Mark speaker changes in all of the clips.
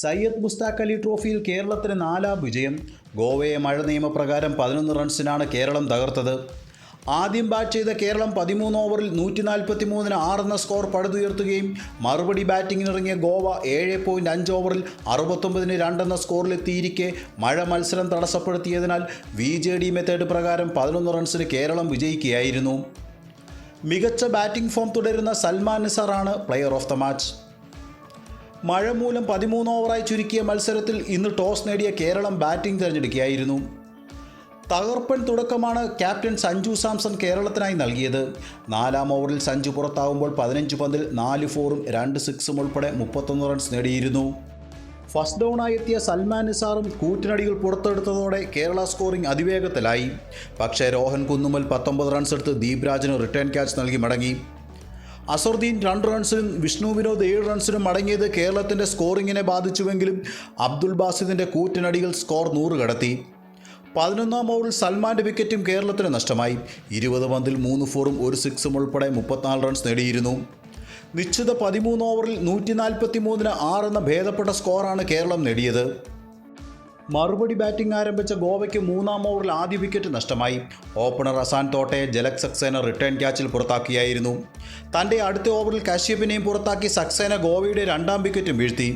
Speaker 1: സയ്യദ് മുസ്താഖ് അലി ട്രോഫിയിൽ കേരളത്തിന് നാലാം വിജയം. ഗോവയെ മഴ നിയമപ്രകാരം പതിനൊന്ന് റൺസിനാണ് കേരളം തകർത്തത്. ആദ്യം ബാറ്റ് ചെയ്ത കേരളം പതിമൂന്ന് ഓവറിൽ നൂറ്റി നാൽപ്പത്തി മൂന്നിന് ആറെന്ന സ്കോർ പടുതുയർത്തുകയും മറുപടി ബാറ്റിങ്ങിനിറങ്ങിയ ഗോവ ഏഴ് പോയിന്റ് അഞ്ച് ഓവറിൽ അറുപത്തൊമ്പതിന് രണ്ടെന്ന സ്കോറിലെത്തിയിരിക്കെ മഴ മത്സരം തടസ്സപ്പെടുത്തിയതിനാൽ വി ജെ ഡി മെത്തേഡ് പ്രകാരം പതിനൊന്ന് റൺസിന് കേരളം വിജയിക്കുകയായിരുന്നു. മികച്ച ബാറ്റിംഗ് ഫോം തുടരുന്ന സൽമാൻ നിസാറാണ് പ്ലെയർ ഓഫ് ദ മാച്ച് മഴ മൂലം പതിമൂന്ന് ഓവറായി ചുരുക്കിയ മത്സരത്തിൽ ഇന്ന് ടോസ് നേടിയ കേരളം ബാറ്റിംഗ് തിരഞ്ഞെടുക്കുകയായിരുന്നു. തകർപ്പൻ തുടക്കമാണ് ക്യാപ്റ്റൻ സഞ്ജു സാംസൺ കേരളത്തിനായി നൽകിയത്. നാലാം ഓവറിൽ സഞ്ജു പുറത്താവുമ്പോൾ പതിനഞ്ച് പന്തിൽ നാല് ഫോറും രണ്ട് സിക്സും ഉൾപ്പെടെ മുപ്പത്തൊന്ന് റൺസ് നേടിയിരുന്നു. ഫസ്റ്റ് ഡൗണായി എത്തിയ സൽമാൻ നിസാറും കൂറ്റിനടികൾ പുറത്തെടുത്തതോടെ കേരള സ്കോറിംഗ് അതിവേഗത്തിലായി. പക്ഷേ രോഹൻ കുന്നുമൽ പത്തൊമ്പത് റൺസ് എടുത്ത് ദീപ്രാജിന് റിട്ടേൺ ക്യാച്ച് നൽകി മടങ്ങി. അസറുദ്ദീൻ രണ്ട് റൺസിനും വിഷ്ണു വിനോദ് ഏഴ് റൺസിനും മടങ്ങിയത് കേരളത്തിന്റെ സ്കോറിങ്ങിനെ ബാധിച്ചുവെങ്കിലും അബ്ദുൾ ബാസിദിന്റെ കൂറ്റനടികൾ സ്കോർ നൂറ് കടത്തി. പതിനൊന്നാം ഓവറിൽ സൽമാന്റെ വിക്കറ്റും കേരളത്തിന് നഷ്ടമായി. ഇരുപത് പന്തിൽ മൂന്ന് ഫോറും ഒരു സിക്സും ഉൾപ്പെടെ മുപ്പത്തിനാല് റൺസ് നേടിയിരുന്നു. നിശ്ചിത പതിമൂന്ന് ഓവറിൽ നൂറ്റി നാൽപ്പത്തി മൂന്നിന് ആറെന്ന ഭേദപ്പെട്ട സ്കോറാണ് കേരളം നേടിയത്. മറുപടി ബാറ്റിംഗ് ആരംഭിച്ച ഗോവയ്ക്ക് മൂന്നാം ഓവറിൽ ആദ്യ വിക്കറ്റ് നഷ്ടമായി. ഓപ്പണർ അസാൻ തോട്ടെ ജലക് സക്സേന റിട്ടേൺ ക്യാച്ചിൽ പുറത്താക്കിയായിരുന്നു തന്റെ അടുത്ത ഓവറിൽ കശ്യപിനെയും പുറത്താക്കി സക്സേന ഗോവയുടെ രണ്ടാം വിക്കറ്റും വീഴ്ത്തി.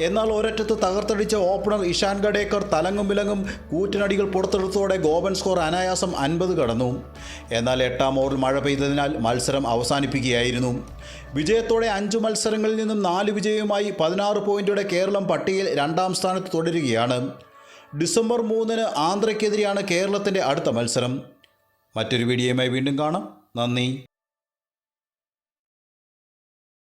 Speaker 1: എന്നാൽ ഒരറ്റത്ത് തകർത്തടിച്ച ഓപ്പണർ ഇഷാൻ ഗഡേക്കർ തലങ്ങും വിലങ്ങും കൂറ്റനടികൾ പുറത്തെടുത്തതോടെ ഗോവൻ സ്കോർ അനായാസം അൻപത് കടന്നു. എന്നാൽ എട്ടാം ഓവറിൽ മഴ പെയ്തതിനാൽ മത്സരം അവസാനിപ്പിക്കുകയായിരുന്നു. വിജയത്തോടെ അഞ്ച് മത്സരങ്ങളിൽ നിന്നും നാല് വിജയവുമായി പതിനാറ് പോയിന്റോടെ കേരളം പട്ടികയിൽ രണ്ടാം സ്ഥാനത്ത് തുടരുകയാണ്. ഡിസംബർ മൂന്നിന് ആന്ധ്രയ്ക്കെതിരെയാണ് കേരളത്തിന്റെ അടുത്ത മത്സരം. മറ്റൊരു വീഡിയോയുമായി വീണ്ടും കാണാം. നന്ദി.